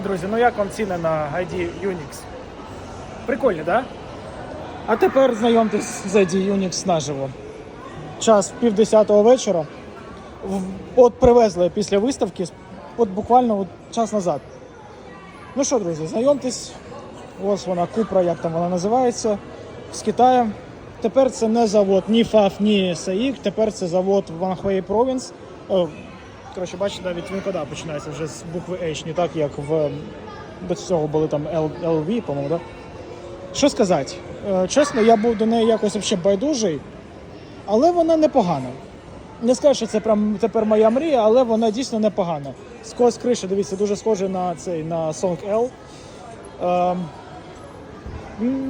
Друзі, ну як вам ціни на ID Unix? Прикольні? Да? А тепер знайомтесь з ID Unix наживо. Час пів десятого вечора. От привезли після виставки, от буквально от час назад. Ну що, друзі, знайомтесь. Ось вона Купра, як там вона називається, з Китаю. Тепер це не завод ні FAF, ні SAIC, тепер це завод Wanhua Province. О, коротше, бачите, навіть він кода починається вже з букви H, не так як в до цього були там LV, по-моєму, да? Що сказати? Е, Чесно, я був до неї якось взагалі байдужий, але вона непогана. Не скажу, що це прям тепер моя мрія, але вона дійсно непогана. Скос криша, дивіться, дуже схожий на цей на Song L. Ем,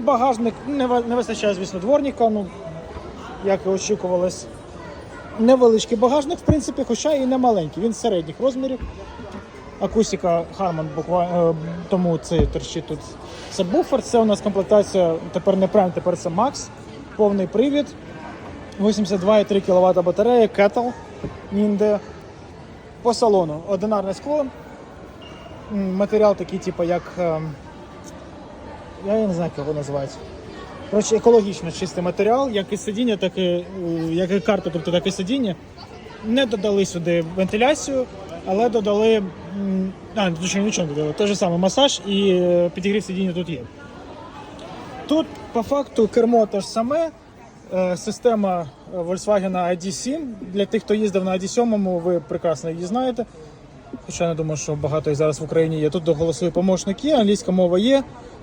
багажник не вистачає, звісно, дворника, ну, як і очікувалось. Невеличкий багажник, в принципі, хоча і не маленький. Він середніх розмірів. Акустика Harman буквально тому це торчить тут. Це буфер, це у нас комплектація тепер не Prime, тепер це Max. Повний привід. 82,3 кВт батарея, Kettle, Ninde. По салону одинарне скло. Матеріал такий, типу, як. ем, Я не знаю, як його називають. Коротше, екологічно чистий матеріал, як і сидіння, так і, як і карта, тобто так і сидіння. Не додали сюди вентиляцію, але додали. А, точніше, нічого не додали. Той же самий масаж і е, підігрів сидіння тут є. Тут по факту кермо те ж саме. Е, Система е, Volkswagen ID7. Для тих, хто їздив на ID7, ви прекрасно її знаєте. Хоча не думаю, що багато їх зараз в Україні є. Тут голосовий помощник є, англійська мова є,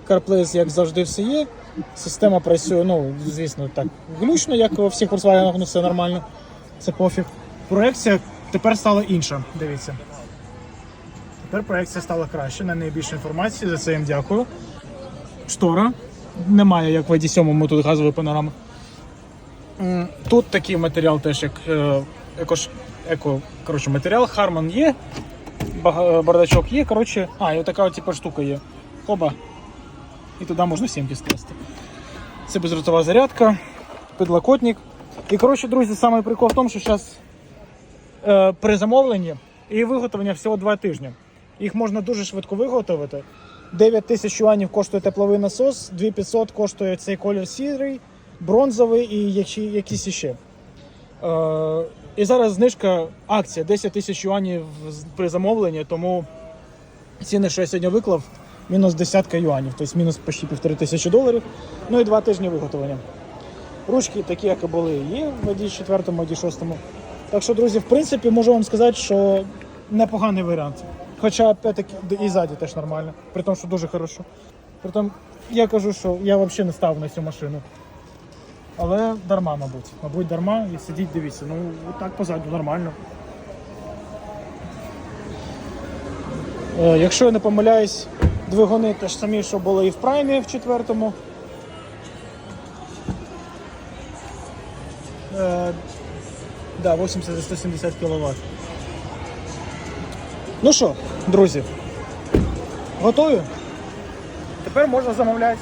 CarPlay, як завжди, все є. Система працює, ну, звісно, так глючно, як у всіх Volkswagen, ну все нормально. Це пофіг. Проекція тепер стала інша. Дивіться. Тепер проекція стала краще, на неї більше інформації, за це їм дякую. Штора. Немає, як в ID7 тут газової панорами. Тут такий матеріал теж, як е, екош, еко, коротше, матеріал. Харман є, бардачок є. Коротше, а, і така типу, штука є. Хоба. І туди можна сімки скласти. Це безротова зарядка, підлокотник. І коротше, друзі, самий прикол в тому, що зараз е, при замовленні і виготовлення всього 2 тижні. Їх можна дуже швидко виготовити. 9 тисяч юанів коштує тепловий насос, 2500 коштує цей колір сірий, бронзовий і які, якісь іще. Е, і зараз знижка акція 10 тисяч юанів при замовленні, тому ціни, що я сьогодні виклав, мінус десятка юанів, тобто мінус почти півтори тисячі доларів. Ну і два тижні виготовлення. Ручки такі, як і були, є в ID 4, ID 6. Так що, друзі, в принципі, можу вам сказати, що непоганий варіант. Хоча, опять-таки, і ззаді теж нормально, при тому, що дуже хорошо. При тому, я кажу, що я взагалі не став на цю машину. Але дарма, мабуть. Мабуть, дарма і сидіть, дивіться. Ну, так позаду нормально. Е, якщо я не помиляюсь, двигуни ж самі, що були і в праймі в четвертому. Е, да, 80-170 кВт. Ну що, друзі, готові? Тепер можна замовляти.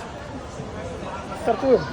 Стартуємо.